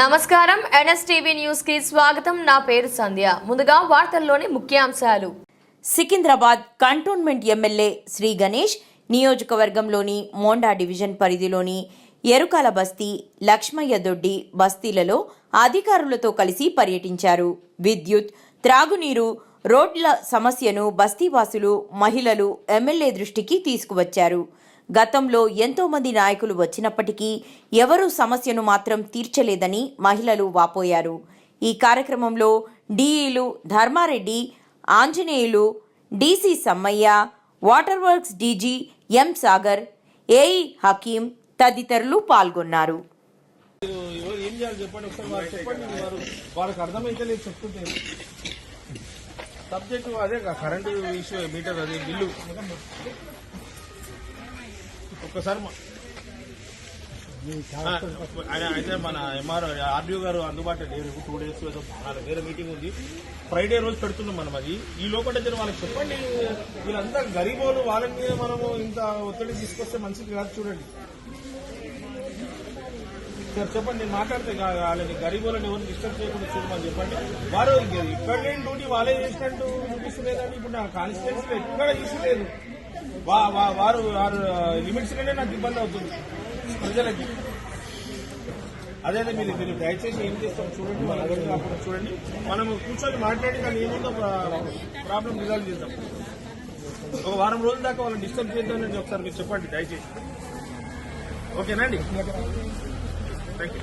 నమస్కారం. ఎన్ఎస్టీవీ న్యూస్కి స్వాగతం. నా పేరు సంధ్య. ముందుగా వార్తల్లోని ముఖ్యాంశాలు. సికింద్రాబాద్ కంటోన్మెంట్ ఎమ్మెల్యే శ్రీ గణేష్ నియోజకవర్గంలోని మోండా డివిజన్ పరిధిలోని ఎరుకాల బస్తీ లక్ష్మయ్య దొడ్డి బస్తీలలో అధికారులతో కలిసి పర్యటించారు. విద్యుత్ త్రాగునీరు రోడ్ల సమస్యను బస్తీవాసులు మహిళలు ఎమ్మెల్యే దృష్టికి తీసుకువచ్చారు. గతంలో ఎంతో మంది నాయకులు వచ్చినప్పటికీ ఎవరూ సమస్యను మాత్రం తీర్చలేదని మహిళలు వాపోయారు. ఈ కార్యక్రమంలో డిఈలు Dharmareddy Anjaneyulu DC Sammaiah water works DG M Sagar AE Hakeem తదితరులు పాల్గొన్నారు. సబ్జెక్టు అదే కరెంటు ఇష్యూ మీటర్ అదే బిల్లు. ఒక్కసారి అయితే మన ఎంఆర్ ఆర్డీఓ గారు అందుబాటులో లేరు. టూ డేస్ వేరే మీటింగ్ ఉంది. ఫ్రైడే రోజు పెడుతున్నాం మనం అది. ఈ లోపల వాళ్ళకి చెప్పండి. వీళ్ళంతా గరీబోలు వాళ్ళ మీద మనము ఇంత ఒత్తిడి తీసుకొస్తే మంచిది కాదు చూడండి. సార్ చెప్పండి నేను మాట్లాడితే వాళ్ళని గరీబులను ఎవరిని డిస్టర్బ్ చేయకుండా చూడమని చెప్పండి. వారు ఇక్కడ లేని డ్యూటీ వాళ్ళే చేసినట్టు చూపిస్తలేదని ఇప్పుడు నా కాన్స్టిట్యున్సీలో ఎక్కడ తీసుకోలేదు వారు వారు లిమిట్స్ కంటే నాకు ఇబ్బంది అవుతుంది. ప్రజలకి. అదే మీరు మీరు దయచేసి ఏం చేస్తాం చూడండి మన దగ్గర కాకుండా చూడండి. మనం కూర్చొని మాట్లాడి దాన్ని ఏముందో ప్రాబ్లం రిజాల్వ్ చేద్దాం. ఒక వారం రోజుల దాకా వాళ్ళని డిస్టర్బ్ చేద్దామని ఒకసారి మీరు చెప్పండి దయచేసి. ఓకేనా అండి? థ్యాంక్ యూ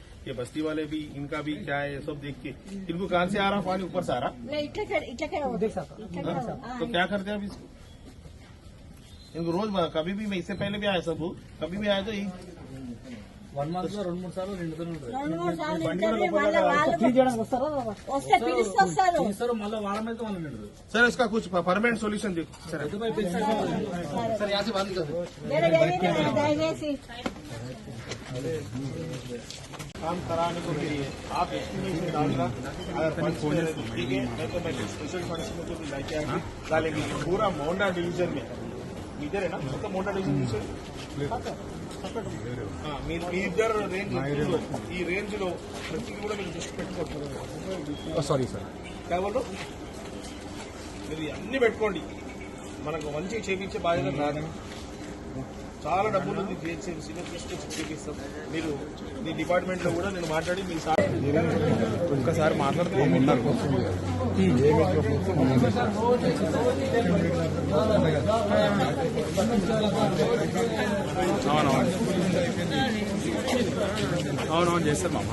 ये बस्ती वाले भी इनका भी क्या है ये सब देख के। इनको कहाँ से आ रहा पानी? ऊपर से आ रहा? नहीं इट्ला कर इट्ला कर देख सकता इट्ला कर हाँ? तो क्या करते हैं अभी? इसको इनको रोज कभी भी मैं इससे पहले भी आया सब कभी भी आया तो यही రెండు మూడు సార్లు ఇంటర్వ్యూ మళ్ళీ వాళ్ళు వస్తే పిలిస్తే వస్తారు सर इसका कुछ परमानेंट सोल्यूशन देखो सर వేరే ఏమీ దయచేసి काम कराने को लिए आप एस्टिमेशन डालना अगर फंड्स में ठीक है मैं तो मैं स्पेशल फंड्स में तो लेके आके डालेंगे ये पूरा मोंडा डिवीजन में ఇద్దరే నా మొత్తం మోటా డివిజన్ చూసారు మీరు మీ ఇద్దరు రేంజ్ ఈ రేంజ్లో ప్రతికి కూడా మీరు దృష్టి పెట్టుకోవచ్చు. సారీ సార్ కేవలం మీరు అన్ని పెట్టుకోండి. మనకు మంచిగా చేపించే బాధ్యత నాది. చాలా డబ్బులు ఉంది జిహెచ్ఎంసీ తీసుకొచ్చి చేపిస్తాం. మీరు మీ డిపార్ట్మెంట్లో కూడా నేను మాట్లాడి మీ సార్ ఒక్కసారి మాట్లాడితే ఉన్నారు అవునవును అవునవును చేస్తారు మామ?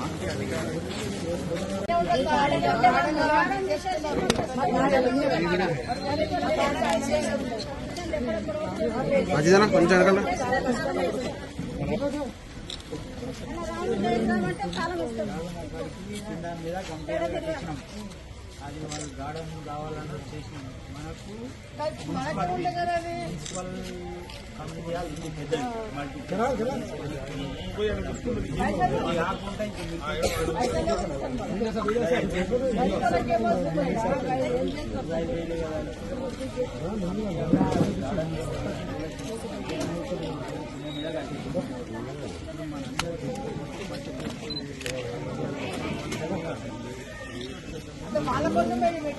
మంచిదన్నా కొంచెం అడగల అది వాళ్ళు గార్డెన్ కావాలని చేసినాం మనకు మున్సిపల్ కమిటీ వాళ్ళు ఇది పెద్దది మల్టీ ఇది కాకుండా ఇంక